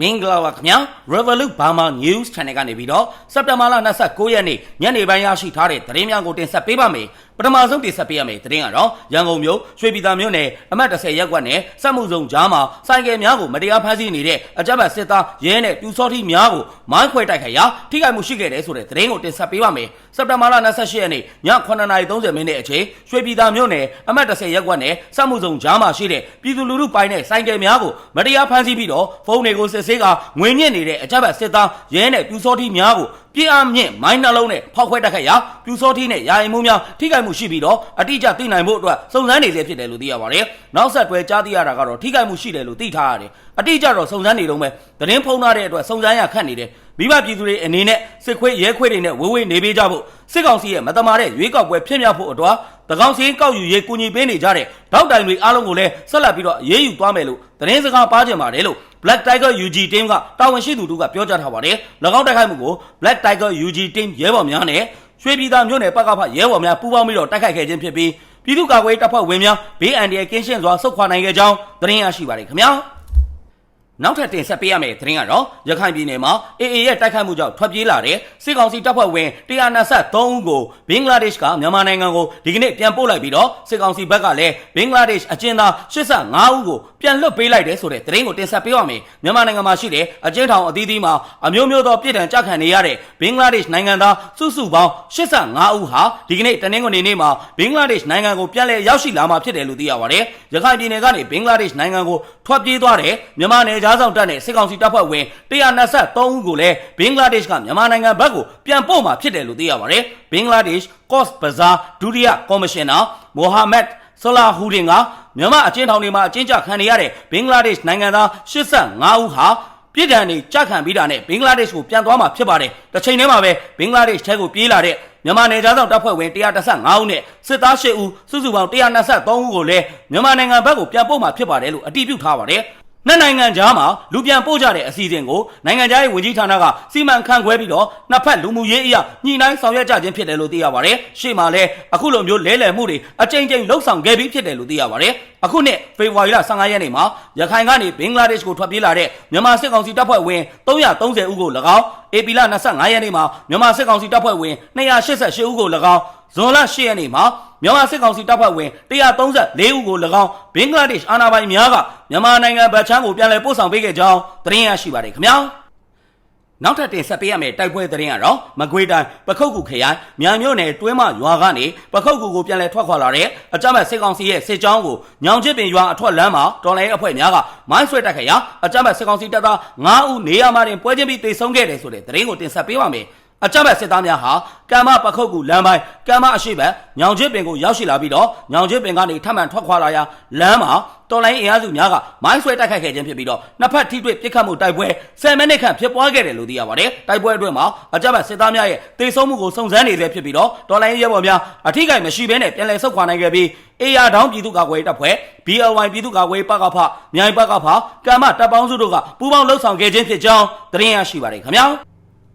မင်္ဂလာပါခင်ဗျာ Revolut Burma News Channel ကနေပြီးတော့စက်တင်ဘာလ29ရက်နေ့ညနေပိုင်းရရှိထားတဲ့သတင်းများကိုတင်ဆက်ပေးပါမယ်ပထမဆုံးတင်ဆက်ပေးရမယ့်သတင်းကတော့ရန်ကုန်မြို့ရွှေပြည်သာမြို့နယ်အမှတ်30ရပ်ကွက်နယ်စက်မှုစုံကြားမှာစိုင်ကယ်များကိုမတရားဖမ်းဆီးနေတဲ့အကြမ်းဖက်စစ်သားရဲနဲ့ပြူစောတိများကိုမိုင်းခွဲတိုက်ခိုက်ရာထိခိုက်မှုရှိခဲ့တယ်ဆိုတဲ့သတင်းကိုတင်ဆက်ပေးပါမယ်စက်တင်ဘာလ28ရက်နေ့ည9:30မိနစ်အချိန်ရွှေပြည်သာမြို့နယ်အမှတ်30ရပ်ကွက်နယ်စက်မှုစုံကြားမှာရှိတဲ့ပြည်သူလူထုပိုင်းတဲ့စိုင်ကယ်များကိုမတရားဖမ်းဆီးပြီးတော့ဖုန်းတွေကိုစစ်ဆေးကငွေညစ်နေတဲ့အကြမ်းဖက်စစ်သားရဲနဲ့ပြူစောတိများကိုပြင်းအားမြင့်မိုင်းနှလုံးနဲ့ဖောက်ခွဲတိုက်ခိုက်ရာပြူစောတိနဲ့ယာယီမှုများထိခိုက်မှုရှိပြီးတော့အတိအကျသိနိုင်ဖို့အတွက်စုံစမ်းနေစေဖြစ်တယ်လို့သိရပါတယ်။နောက်ဆက်တွဲကြားသိရတာကတော့ထိခိုက်မှုရှိတယ်လို့သိထားရတယ်။အတိအကျတော့စုံစမ်းနေတော့မယ်။သတင်းဖုံးထားတဲ့အတွက်စုံစမ်းရခက်နေတယ်။ မိဘပြည်သူတွေအနေနဲ့စစ်ခွေးရဲခွေးတွေနဲ့ဝေးဝေးနေပေးကြဖို့စစ်ကောင်စီရဲ့မတမာတဲ့ရွေးကောက်ပွဲဖြစ်မြောက်ဖို့အတွက်တကောင်စီကောက်ယူရေးကူညီပေးနေကြတဲ့တောက်တိုင်တွေအားလုံးကိုလည်းဆက်လက်ပြီးတော့အေးအေးယူသွားမယ်လို့သတင်းစကားပါကြင်ပါတယ်လို့ Black Tiger UG Team ကတာဝန်ရှိသူတို့ကပြောကြားထားပါတယ်။၎င်းတိုက်ခိုက်မှုကို Black Tiger UG Team ရဲဘော်များနဲ့ရွှေပြည်သာမြို့နယ်ပကဖရဲဘော်များပူးပေါင်းပြီးတော့တိုက်ခိုက်ခဲ့ခြင်းဖြစ်ပြီးပြည်သူ့ကာကွယ်ရေးတပ်ဖွဲ့ဝင်များဘေးအန္တရာယ်ကင်းရှင်းစွာဆုတ်ခွာနိုင်ခဲ့ကြောင်းသတင်းရရှိပါတယ်ခင်ဗျာ။ နောက်ထပ်တင်ဆက်ပေးရမယ့်သတင်းကတော့ရခိုင်ပြည်နယ်မှာ AA ရဲ့တိုက်ခိုက်မှုကြောင့်ထွက်ပြေးလာတဲ့စစ်ကောင်စီတပ်ဖွဲ့ဝင်123ဦးကိုဘင်္ဂလားဒေ့ရှ်ကမြန်မာနိုင်ငံကိုဒီကနေ့ပြန်ပို့လိုက်ပြီးတော့စစ်ကောင်စီဘက်ကလည်းဘင်္ဂလားဒေ့ရှ်အကျဉ်းသား85ဦးကိုပြန်လွှတ်ပေးလိုက်တယ်ဆိုတဲ့သတင်းကိုတင်ဆက်ပေးပါမယ်မြန်မာနိုင်ငံမှာရှိတဲ့အကျဉ်းထောင်အသီးသီးမှာအမျိုးမျိုးသောပြည်ထံကြခံနေရတဲ့ဘင်္ဂလားဒေ့ရှ်နိုင်ငံသားစုစုပေါင်း85ဦးဟာဒီကနေ့တနင်္ဂနွေနေ့မှာဘင်္ဂလားဒေ့ရှ်နိုင်ငံကိုပြန်လည်ရောက်ရှိလာမှာဖြစ်တယ်လို့သိရပါတယ်ရခိုင်ပြည်နယ်ကနေဘင်္ဂလားဒေ့ရှ်နိုင်ငံကိုထွက်ပြေးသွားတဲ့မြန်မာနယ်ခြားဆောင်တပ်နဲ့စစ်ကောင်စီတပ်ဖွဲ့ဝင်123ဦးကိုလည်းဘင်္ဂလားဒေ့ရှ်ကမြန်မာနိုင်ငံဘက်ကိုပြန်ပို့မှာဖြစ်တယ်လို့သိရပါတယ်။ဘင်္ဂလားဒေ့ရှ်ကော့စ်ဘဇာဒုတိယကော်မရှင်နာမိုဟာမက်ဆလာဟူဒင်ကမြန်မာအကျဉ်းထောင်တွေမှာအကျဉ်းချခံနေရတဲ့ဘင်္ဂလားဒေ့ရှ်နိုင်ငံသား85ဦးဟာပြည်ထံနေကြခံပြီးတာနဲ့ဘင်္ဂလားဒေ့ရှ်ကိုပြန်သွားမှာဖြစ်ပါတယ်။တစ်ချိန်တည်းမှာပဲဘင်္ဂလားဒေ့ရှ်ထဲကိုပြေးလာတဲ့မြန်မာနယ်ခြားဆောင်တပ်ဖွဲ့ဝင်135ဦးနဲ့စစ်သား8ဦးစုစုပေါင်း123ဦးကိုလည်းမြန်မာနိုင်ငံဘက်ကိုပြန်ပို့မှာဖြစ်ပါတယ်လို့အတည်ပြုထားပါတယ်။ နှစ်နိုင်ငံကြားမှာလူပြန်ပို့ကြတဲ့အစီအစဉ်ကိုနိုင်ငံခြားရေးဝန်ကြီးဌာနကစီမံခန့်ခွဲပြီးတော့နှစ်ဖက်လူမှုရေးအရာညှိနှိုင်းဆောင်ရွက်ကြခြင်းဖြစ်တယ်လို့သိရပါတယ်။ရှေ့မှာလည်းအခုလိုမျိုးလဲလှယ်မှုတွေအကြိမ်ကြိမ်လှုပ်ဆောင်ခဲ့ပြီးဖြစ်တယ်လို့သိရပါတယ်။အခုနှစ်ဖေဖော်ဝါရီလ15ရက်နေ့မှာရခိုင်ကနေဘင်္ဂလားဒေ့ရှ်ကိုထွက်ပြေးလာတဲ့မြန်မာစစ်ကောင်စီတပ်ဖွဲ့ဝင်330ဦးကို၎င်းဧပြီလ25ရက်နေ့မှာမြန်မာစစ်ကောင်စီတပ်ဖွဲ့ဝင်288ဦးကို၎င်း ဇွန်လ10ရက်နေ့မှာမြန်မာစစ်ကောင်စီတပ်ဖွဲ့ဝင်134ဦးကို၎င်းဘင်္ဂလားဒေ့ရှ်အာဏာပိုင်များကမြန်မာနိုင်ငံဗတ်ချမ်းကိုပြန်လည်ပို့ဆောင်ပေးခဲ့ကြောင်းသတင်းရရှိပါတယ်ခင်ဗျာနောက်ထပ်တင်ဆက်ပေးရမယ့်တိုက်ပွဲသတင်းကတော့မကွေးတိုင်းပခုတ်ကူခရိုင်မြန်မြို့နယ်တွင်းမရွာကနေပခုတ်ကူကိုပြန်လည်ထွက်ခွာလာတဲ့အကြမ်းဖက်စစ်ကောင်စီရဲ့စစ်ကြောင်းကိုညောင်ချစ်ပင်ရွာအထွက်လမ်းမှာတော်လိုင်းအဖွဲ့များကမိုင်းဆွဲတိုက်ခိုက်ရာအကြမ်းဖက်စစ်ကောင်စီတပ်သား9ဦးနေရာမှာတင်ပွဲချင်းပြီးတေဆုံးခဲ့တယ်ဆိုတဲ့သတင်းကိုတင်ဆက်ပေးပါမယ် အကြမ်းဖက်စစ်သားများဟာကံမပခုတ်ကူလမ်းပိုင်းကံမအရှိဘက်ညောင်ချစ်ပင်ကိုရောက်ရှိလာပြီးတော့ညောင်ချစ်ပင်ကနေထပ်မံထွက်ခွာလာရာလမ်းမှာတော်လိုင်းအင်အားစုများကမိုင်းဆွဲတိုက်ခိုက်ခဲ့ခြင်းဖြစ်ပြီးတော့နှစ်ဖက်ထိတွေ့ပစ်ခတ်မှုတိုက်ပွဲ10မိနစ်ခန့်ဖြစ်ပွားခဲ့တယ်လို့သိရပါတယ်။တိုက်ပွဲအတွင်းမှာအကြမ်းဖက်စစ်သားများရဲ့တေဆုံးမှုကိုစုံစမ်းနေဆဲဖြစ်ပြီးတော့တော်လိုင်းရဲဘော်များအထိကိမရှိဘဲနဲ့ပြန်လည်ဆုတ်ခွာနိုင်ခဲ့ပြီးအေယာဒေါင်းပြည်သူ့ကာကွယ်ရေးတပ်ဖွဲ့ BLY ပြည်သူ့ကာကွယ်ရေးပကဖမြိုင်ပကဖကမ္မတပ်ပေါင်းစုတို့ကပူးပေါင်းလှုပ်ဆောင်ခဲ့ခြင်းဖြစ်ကြောင်းသတင်းရရှိပါတယ်ခင်ဗျာ။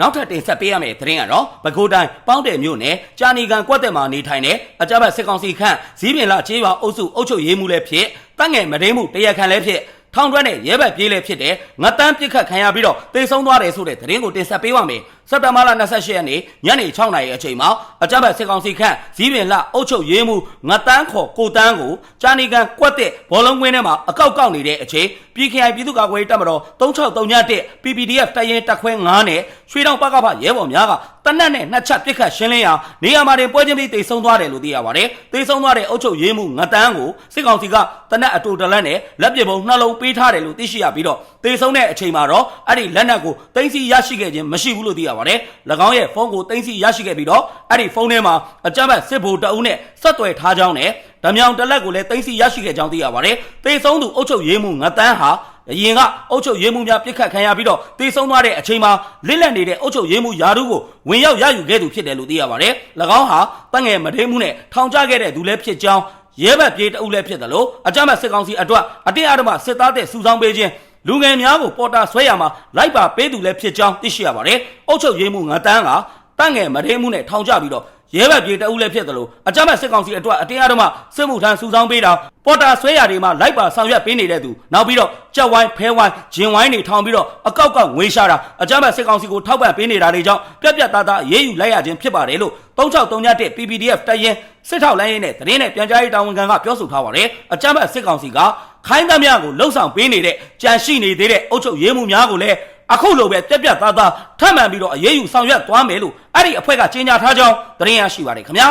နောက်ထပ်တင်ဆက်ပေးရမယ့်သတင်းကတော့ပဲခူးတိုင်းပေါင်းတယ်မြို့နယ်ကြာနီကန်ကွက်တဲ့မှာနေထိုင်တဲ့အကြမ်းဖက်စစ်ကောင်စီခန့်ဇီးပင်လကျေးရွာအုပ်စုအုပ်ချုပ်ရေးမှုလည်းဖြစ်တန့်ငယ်မဒိမှုတရားခံလည်းဖြစ်ထောင်တွက်နဲ့ရဲဘက်ပြေးလည်းဖြစ်တဲ့ငတန်းပစ်ခတ်ခံရပြီးတော့တေဆုံးသွားတယ်ဆိုတဲ့သတင်းကိုတင်ဆက်ပေးပါမယ် စက်တဘာလ28ရက်နေ့ညနေ6နာရီအချိန်မှာအကြမ်းဖက်စစ်ကောင်စီခန့်ဇီးပင်လအုပ်ချုပ်ရေးမှုငတန်းခေါ်ကိုတန်းကိုကြာနီကန်ကွက်တဲ့ဘောလုံးကွင်းထဲမှာအကောက်ကောက်နေတဲ့အချိန်ပြည်ခိုင်ပြည်သူ့ကာကွယ်ရေးတပ်မတော်3631 PPDF တရင်တက်ခွဲ9နဲ့ရွှေတောင်ပကဖရဲဘော်များက တနက်နဲ့နှစ်ချက်ပစ်ခတ်ရှင်းလင်းရာနေရာမှာတင်ပွဲချင်းပြီးတေဆုံးသွားတယ်လို့သိရပါတယ်။တေဆုံးသွားတဲ့အုပ်ချုပ်ရေးမှုငတန်းကိုစစ်ကောင်စီကတနက်အတူတလက်နဲ့လက်ပစ်ပုံနှလုံးပေးထားတယ်လို့သိရှိရပြီးတော့တေဆုံးတဲ့အချိန်မှာတော့အဲ့ဒီလက်နက်ကိုတင်စီရရှိခဲ့ခြင်းမရှိဘူးလို့သိရပါတယ်။၎င်းရဲ့ဖုန်းကိုတင်စီရရှိခဲ့ပြီးတော့အဲ့ဒီဖုန်းထဲမှာအကြမ်းဖက်စစ်ဗိုလ်တအုပ်နဲ့ဆက်သွယ်ထားကြောင်းနဲ့ဓမြောင်တလက်ကိုလည်းတင်စီရရှိခဲ့ကြောင်းသိရပါတယ်။တေဆုံးသူအုပ်ချုပ်ရေးမှုငတန်းဟာ အရင်ကအုပ်ချုပ်ရေးမှုများပြစ်ခတ်ခံရပြီးတော့တေဆုံးသွားတဲ့အချိန်မှာလစ်လပ်နေတဲ့အုပ်ချုပ်ရေးမှုယာတုကိုဝင်ရောက်ရယူခဲ့သူဖြစ်တယ်လို့သိရပါတယ်။၎င်းဟာတငယ်မထေးမှုနဲ့ထောင်ချခဲ့တဲ့သူလည်းဖြစ်ကြောင်းရဲဘက်ပြေးတအုပ်လည်းဖြစ်တယ်လို့အကြမ်းဖက်စစ်ကောင်စီအတွက်အတင်းအဓမ္မစစ်သားတဲ့စုဆောင်ပေးခြင်းလူငယ်များကိုပေါ်တာဆွဲရမှာလိုက်ပါပေးသူလည်းဖြစ်ကြောင်းသိရှိရပါတယ်။အုပ်ချုပ်ရေးမှုငတန်းကတန့်ငယ်မထေးမှုနဲ့ထောင်ချပြီးတော့ ရဲဘက်ပြေတအုပ်လည်းဖြစ်တယ်လို့အကြမ်းဖက်စစ်ကောင်စီအတွက်အတင်းအဓမ္မစစ်မှုထမ်းစုဆောင်းပေးတာပေါ်တာဆွဲရတွေမှာလိုက်ပါဆောင်ရွက်ပေးနေတဲ့သူနောက်ပြီးတော့ကြက်ဝိုင်းဖဲဝိုင်းဂျင်ဝိုင်းတွေထောင်ပြီးတော့အကောက်ကောက်ငွေရှာတာအကြမ်းဖက်စစ်ကောင်စီကိုထောက်ပံ့ပေးနေတာတွေကြောင့်ပြက်ပြက်သားသားအေးအေးယူလိုက်ရခြင်းဖြစ်ပါတယ်လို့3631 PPDF တရင်စစ်ထောက်လိုင်းရေးနဲ့သတင်းနဲ့ပြန်ကြားရေးတာဝန်ခံကပြောဆိုထားပါတယ်အကြမ်းဖက်စစ်ကောင်စီကခိုင်းသမျှကိုလှုံ့ဆော်ပေးနေတဲ့ကြံရှိနေသေးတဲ့အုပ်ချုပ်ရေးမှုများကိုလည်း အခုလိုပဲပြက်ပြက်သားသားထပ်မံပြီးတော့အေးအေးယူဆောင်ရွက်သွားမယ်လို့အဲ့ဒီအဖွဲ့ကကြေညာထားကြောင်းသတင်းရရှိပါတယ်ခင်ဗျာ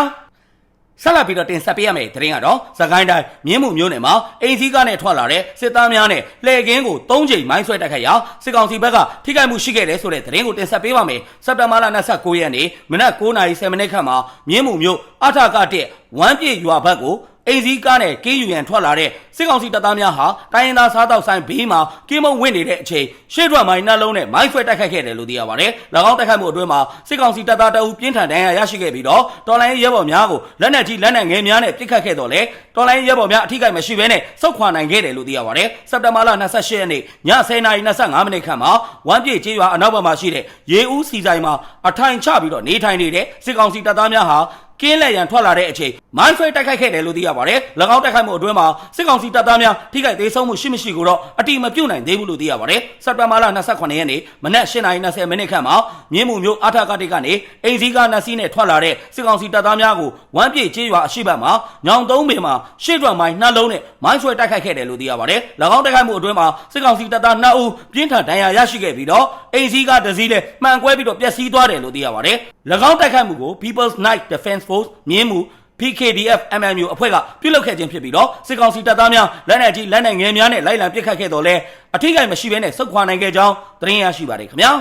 ဆက်လက်ပြီးတော့တင်ဆက်ပေးရမယ့်သတင်းကတော့သခိုင်းတိုင်းမြင်းမှုမျိုးနယ်မှာအိမ်စည်းကားနဲ့ထွက်လာတဲ့စစ်သားများနဲ့လှည့်ကင်းကို၃ချိန်မိုင်းဆွဲတိုက်ခိုက်ရာစစ်ကောင်စီဘက်ကထိခိုက်မှုရှိခဲ့တယ်ဆိုတဲ့သတင်းကိုတင်ဆက်ပေးပါမယ်စက်တဘာလ29ရက်နေ့မနက်9:30မိနစ်ခန့်မှာမြင်းမှုမျိုးအထကတက်ဝမ်းပြေရွာဘက်ကို အိမ်စည်းကားနဲ့ကင်းယူရန်ထွက်လာတဲ့စစ်ကောင်စီတပ်သားများဟာတိုင်းရင်းသားစားတောက်ဆိုင်ဘေးမှာကင်းမုံဝင်နေတဲ့အချိန်ရှေ့ထွက်မိုင်းနှလုံးနဲ့မိုင်းဆွဲတိုက်ခိုက်ခဲ့တယ်လို့သိရပါတယ်။၎င်းတိုက်ခိုက်မှုအတွင်းမှာစစ်ကောင်စီတပ်သားတအုပ်ပြင်းထန်ဒဏ်ရာရရှိခဲ့ပြီးတော့တော်လိုင်းရဲဘော်များကိုလက်နက်ကြီးလက်နက်ငယ်များနဲ့ပစ်ခတ်ခဲ့တော့လေတော်လိုင်းရဲဘော်များအထိကိမရှိဘဲနဲ့စုခွာနိုင်ခဲ့တယ်လို့သိရပါတယ်။စက်တဘာလ28ရက်နေ့ည10:25မိနစ်ခန့်မှာဝမ်းပြေကျေးရွာအနောက်ဘက်မှာရှိတဲ့ရေဦးစီဆိုင်မှာအထိုင်ချပြီးတော့နေထိုင်နေတဲ့စစ်ကောင်စီတပ်သားများဟာ ကင်းလက်ရန်ထွက်လာတဲ့အချိန်မိုင်းဆွဲတိုက်ခိုက်ခဲ့တယ်လို့သိရပါတယ်။၎င်းတိုက်ခိုက်မှုအတွင်းမှာစစ်ကောင်စီတပ်သားများထိခိုက်သေးဆုံးမှုရှိမရှိကိုတော့အတိမပြုတ်နိုင်သေးဘူးလို့သိရပါတယ်။စက်တင်ဘာလ28ရက်နေ့မနက်8:20မိနစ်ခန့်မှာမြင်းမှုမျိုးအထကတိကနေအိမ်စည်းကားနှစ်စီးနဲ့ထွက်လာတဲ့စစ်ကောင်စီတပ်သားများကိုဝမ်းပြေကျေးရွာအရှိတ်မှာညောင်သုံးပင်မှာရှေ့ထွက်မိုင်းနှလုံးနဲ့မိုင်းဆွဲတိုက်ခိုက်ခဲ့တယ်လို့သိရပါတယ်။၎င်းတိုက်ခိုက်မှုအတွင်းမှာစစ်ကောင်စီတပ်သား2ဦးပြင်းထန်ဒဏ်ရာရရှိခဲ့ပြီးတော့အိမ်စည်းကားတစ်စီးလည်းမှန်ကွဲပြီးတော့ပျက်စီးသွားတယ်လို့သိရပါတယ်။၎င်းတိုက်ခိုက်မှုကို People's Night Defense Force မြင်းမှု PKDF MMU အဖွဲ့ကပြုလုပ်ခဲ့ခြင်းဖြစ်ပြီးတော့စစ်ကောင်စီတပ်သားများလက်နက်ကြီးလက်နက်ငယ်များနဲ့လိုက်လံပစ်ခတ်ခဲ့တော်လဲအထိကိမရှိဘဲနဲ့စုခွာနိုင်ခဲ့ကြောင်းသတင်းရရှိပါတယ်ခင်ဗျာ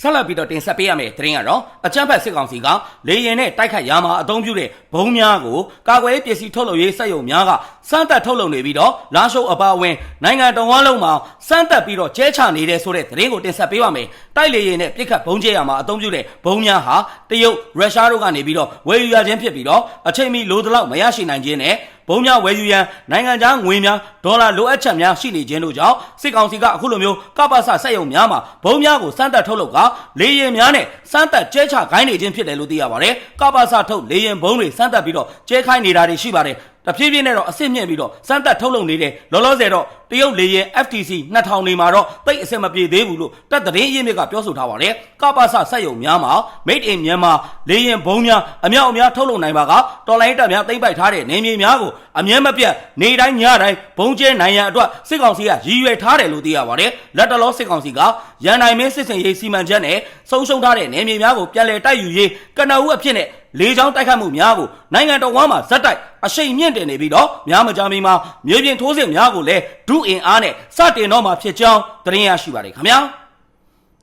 ဆက်လက်ပြီးတော့တင်ဆက်ပေးရမယ့်သတင်းကတော့အကြမ်းဖက်စစ်ကောင်စီကလေရင်နဲ့တိုက်ခိုက်ရာမှာအသုံးပြုတဲ့ဘုံများကိုကာကွယ်ရေးပစ္စည်းထုတ်လုပ်ရေးစက်ရုံများကစမ်းတပ်ထုတ်လုပ်နေပြီးတော့လာရှုပ်အပါအဝင်နိုင်ငံတော်ဝန်လုံးမှာစမ်းတပ်ပြီးတော့ကျဲချနေတဲ့ဆိုတဲ့သတင်းကိုတင်ဆက်ပေးပါမယ်တိုက်လေရင်နဲ့ပြစ်ခတ်ဘုံကျဲရာမှာအသုံးပြုတဲ့ဘုံများဟာတရုတ်ရုရှားတို့ကနေပြီးတော့ဝယ်ယူရခြင်းဖြစ်ပြီးတော့အချိန်မီလိုသလောက်မရရှိနိုင်ခြင်းနဲ့ ဘုံများဝယ်ယူရန်နိုင်ငံခြားငွေများဒေါ်လာလိုအပ်ချက်များရှိနေခြင်းတို့ကြောင့်စစ်ကောင်စီကအခုလိုမျိုးကပ္ပစစက်ရုံများမှာဘုံများကိုစမ်းတပ်ထုတ်လုပ်ကလေရင်များနဲ့စမ်းတပ်ကျဲချခိုင်းနေခြင်းဖြစ်တယ်လို့သိရပါတယ်ကပ္ပစထုတ်လေရင်ဘုံတွေစမ်းတပ်ပြီးတော့ကျဲခိုင်းနေတာတွေရှိပါတယ် တဖြည်းဖြည်းနဲ့တော့အစ်စ်မြင့်ပြီးတော့စမ်းသက်ထုတ်လုပ်နေတယ်လောလောဆယ်တော့တရုတ်လေရင် FTC 2000နေမှာတော့တိတ်အစ်စ်မပြေသေးဘူးလို့တက်သတင်းရင်းမြစ်ကပြောဆိုထားပါတယ်ကပ္ပစစက်ရုံများမှာ Made in Myanmar လေရင်ဘုံများအမြောက်အများထုတ်လုပ်နိုင်ပါကတော်လိုင်းတပ်များတိမ့်ပိုက်ထားတဲ့နေမြေများကိုအမြဲမပြတ်နေတိုင်းညတိုင်းဘုံကျဲနိုင်ရန်အတွက်စစ်ကောင်စီကရည်ရွယ်ထားတယ်လို့သိရပါတယ်လက်တလောစစ်ကောင်စီကရန်နိုင်မင်းစစ်စင်ရေးစီမံချက်နဲ့ဆုံးရှုံးထားတဲ့နေမြေများကိုပြန်လည်တိုက်ယူရေးကနအူးအဖြစ်နဲ့လေးချောင်းတိုက်ခတ်မှုများကိုနိုင်ငံတော်ဝမ်းမှာဇက်တိုက်အရှိန်မြင့်တင်နေပြီးတော့များမကြမီမှာမြေပြင်ထိုးစစ်များကိုလည်းဒုအင်အားနဲ့စတင်တော့မှာဖြစ်ကြောင်းသတင်းရရှိပါတယ်ခင်ဗျာ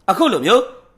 အခုလိုမျိုး